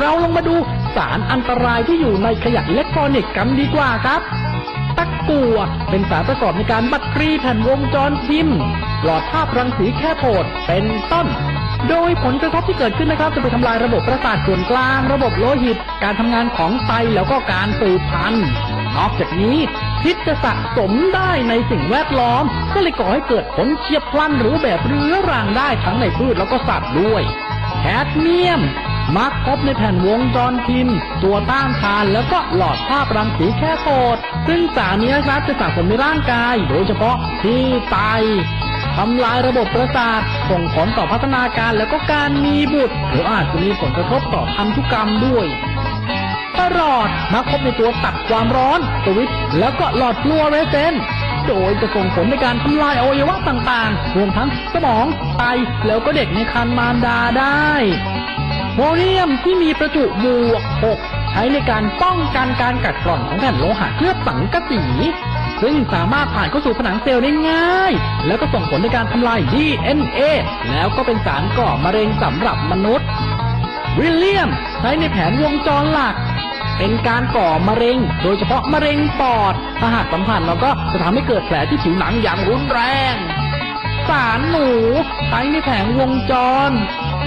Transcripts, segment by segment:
เราลงมาดูสารอันตรายที่อยู่ในขยะอิเล็กทรอนิกส์กันดีกว่าครับตะกั่วเป็นสารประกอบในการบัตรกรีแผ่นวงจรพิมพ์ หลอดภาพรังสีแค่โพดเป็นต้น โดยผลกระทบที่เกิดขึ้นนะครับ จะไปทำลายระบบประสาทส่วนกลาง ระบบโลหิต การทำงานของไตแล้วก็การสืบพันธุ์นอกจากนี้พิษจะสะสมได้ในสิ่งแวดล้อม ก็เลยก่อให้เกิดผลเฉียบพลันหรือแบบเรื้อรังได้ทั้งในพืชแล้วก็สัตว์ด้วย แคดเมียม มักพบในแผ่นวงจรพิมพ์ตัวต้านทานแล้วก็หลอดภาพรังสีแค่โตดซึ่งสารนี้ครับจะสะสมในร่างกาย โดยเฉพาะที่ไตทำลายระบบประสาท ส่งผลต่อพัฒนาการแล้วก็การมีบุตร หรืออาจจะมีผลกระทบต่อพันธุกรรมด้วยประหลอดมักพบในตัวตัดความร้อนสวิตแล้วก็หลอดฟลูออเรสเซนต์โดยจะส่งผลในการทำลายอวัยวะต่างๆ รวมทั้งสมอง ไต แล้วก็เด็กในครรภ์มารดาได้ โพเลียมที่มีประจุบวก 6 ใช้ในการป้องกันการกัดกร่อนของแผ่นโลหะเคลือบสังกะสี ซึ่งสามารถผ่านเข้าสู่ผนังเซลล์ได้ง่าย แล้วก็ส่งผลในการทำลาย DNA แล้วก็เป็นสารก่อมะเร็งสำหรับมนุษย์ วิลเลียมใช้ในแผนวงจรหลักเป็นการก่อมะเร็ง โดยเฉพาะมะเร็งปอด ถ้าหากสัมผัสเราก็จะทำให้เกิดแผลที่ผิวหนังอย่างรุนแรง สารหนูใช้ในแผงวงจร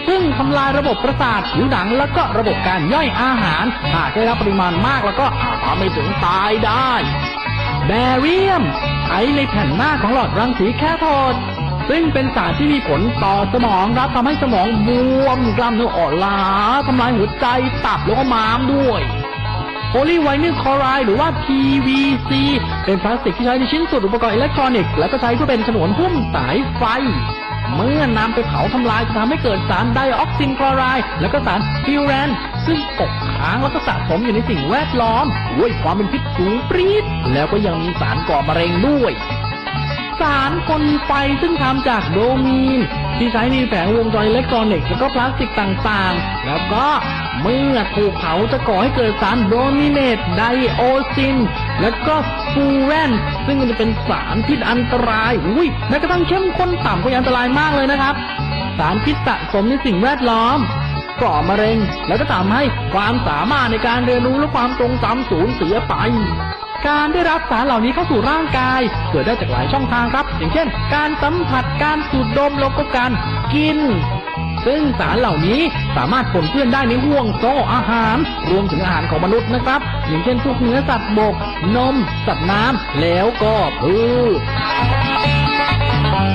ซึ่งทำลายระบบประสาทผิวหนังแล้วก็ระบบการย่อยอาหาร หากได้รับปริมาณมากแล้วก็อาจทำให้ถึงตายได้ แบเรียมใช้ในแผ่นหน้าของหลอดรังสีแคโทดซึ่งเป็นสารที่มีผลต่อสมองครับทำให้สมองบวมกล้ามเนื้ออ่อนล้าทำลายหัวใจตับแล้วก็ม้ามด้วย โพลีไวนิลคลอไรด์หรือว่า PVC เป็นพลาสติกที่ใช้ในชิ้นส่วนอุปกรณ์อิเล็กทรอนิกส์และก็ใช้เพื่อเป็นฉนวนหุ้มสายไฟ เมื่อนำไปเผาทำลายจะทำให้เกิดสารไดออกซินคลอไรด์และก็สารฟิวแรนซึ่งตกค้างแล้วก็สะสมอยู่ในสิ่งแวดล้อมด้วยความเป็นพิษสูงปรี๊ดแล้วก็ยังมีสารก่อมะเร็งด้วย สารคนไฟซึ่งทำจากโดมีน ที่ใช้ในแผงวงจรอิเล็กทรอนิกส์แล้วก็พลาสติกต่างๆ แล้วก็เมื่อถูกเผาจะก่อให้เกิดสารโดมิเนตไดโอซิน แล้วก็ฟูแรน ซึ่งมันจะเป็นสารพิษอันตรายอุ้ยแม้กระทั่งเข้มข้นต่ำก็ยังอันตรายมากเลยนะครับ สารพิษสะสมในสิ่งแวดล้อมก่อมะเร็ง แล้วก็ทำให้ความสามารถในการเรียนรู้และความทรงจำสูญเสียไป การได้รับสารเหล่านี้เข้าสู่ร่างกาย เกิดได้จากหลายช่องทางครับ อย่างเช่น การสัมผัสการสูดดมแล้วก็การกิน ซึ่งสารเหล่านี้สามารถปนเปื้อนได้ในห่วงโซ่อาหาร รวมถึงอาหารของมนุษย์นะครับ อย่างเช่นพวกเนื้อสัตว์บก นม สัตว์น้ำแล้วก็พืช